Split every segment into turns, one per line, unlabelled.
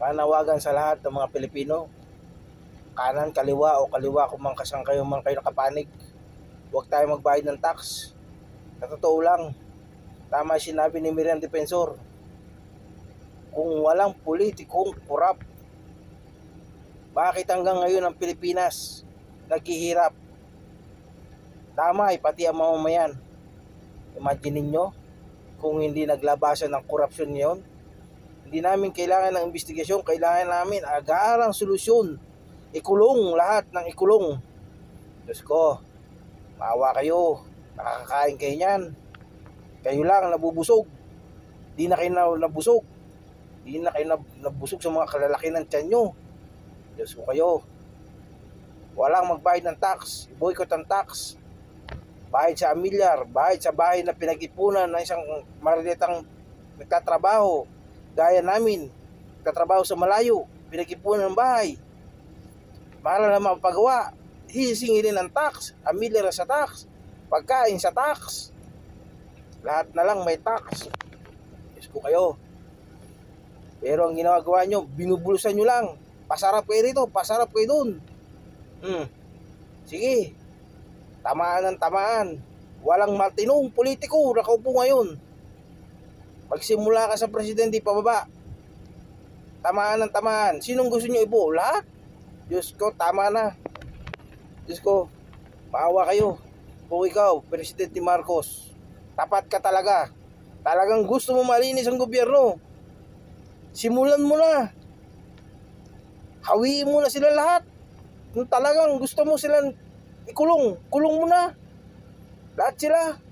Panawagan sa lahat ng mga Pilipino, kanan, kaliwa o kaliwa kung man kasang kayo man kayo nakapanig. Huwag tayo magbayad ng tax. Sa totoo lang, tama sinabi ni Miriam Defensor, kung walang politikong kurap, bakit hanggang ngayon ang Pilipinas naghihirap? Tama eh, pati ang mamamayan. Imagine ninyo, kung hindi naglabasan ng korupsyon ngayon, hindi namin kailangan ng investigasyon, kailangan namin agarang solusyon. Ikulong lahat ng ikulong. Diyos ko, maawa kayo, nakakakain kayo niyan. Kayo lang nabubusog. Di na kayo na- nabusog. Di na kayo nab- nabusog sa mga kalalaki ng tiyan nyo. Diyos ko kayo. Walang magbayad ng tax. Boycott ang tax. Bayad sa amilyar. Bayad sa bahay na pinag-ipunan ng isang marilitang nagtatrabaho. Gaya namin. Nagtatrabaho sa malayo. Pinag-ipunan ng bahay. Para na mapagawa. Hisingilin ng tax. Amilyar sa tax. Pagkain sa tax. Lahat na lang may tax. Diyos ko kayo. Pero ang ginagawa nyo, binubulusan nyo lang. Pasarap kayo rito, pasarap kayo dun. Hmm. Sige. Tamaan ng tamaan. Walang matinong politiko nakaupo ngayon. Magsimula ka sa presidente pababa. Tamaan ng tamaan. Sinong gusto nyo ipo? Lahat? Diyos ko, tama na. Diyos ko, maawa kayo. Kung ikaw, Presidente Marcos, tapat ka talaga. Talagang gusto mo malinis ang gobyerno. Simulan mo na. Hawiin mo na sila lahat. Kung talagang gusto mo silang ikulong, kulong mo na. Lahat sila.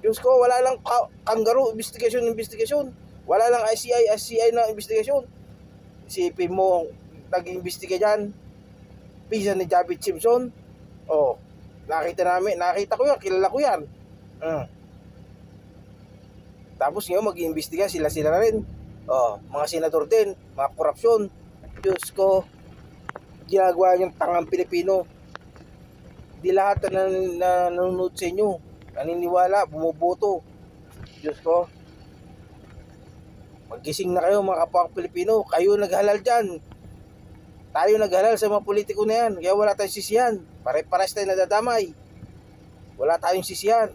Diyos ko, wala lang ka- kangaroo investigation, investigation. Wala lang ICI, ICI na investigation. Isipin mo, nag-imbestiga dyan. Pisa ni Javid Simpson. Oh, nakita namin, nakita ko yan, kilala ko yan. Mm. Tapos ngayon mag-iimbestiga sila-sila na rin. Oh, mga senador din, mga korupsyon. Diyos ko, ginagawa yung tangang Pilipino. Di lahat na, na nanonood sa inyo. Naniniwala, bumuboto. Diyos ko. Magising na kayo mga kapwa Pilipino. Kayo naghalal dyan. Tayo naghalal sa mga politiko na yan. Kaya wala tayong sisiyan. Pare-pares tayo nadadamay. Wala tayong sisiyan.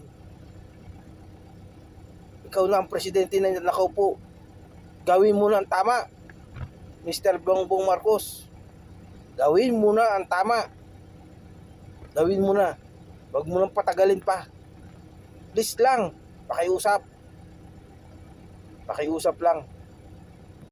Ikaw na ang presidente na nakaupo. Gawin mo na ang tama. Mr. Bongbong Marcos. Gawin mo na ang tama. Gawin mo na. Huwag mo nang patagalin pa. Please lang. Pakiusap. Pakiusap lang.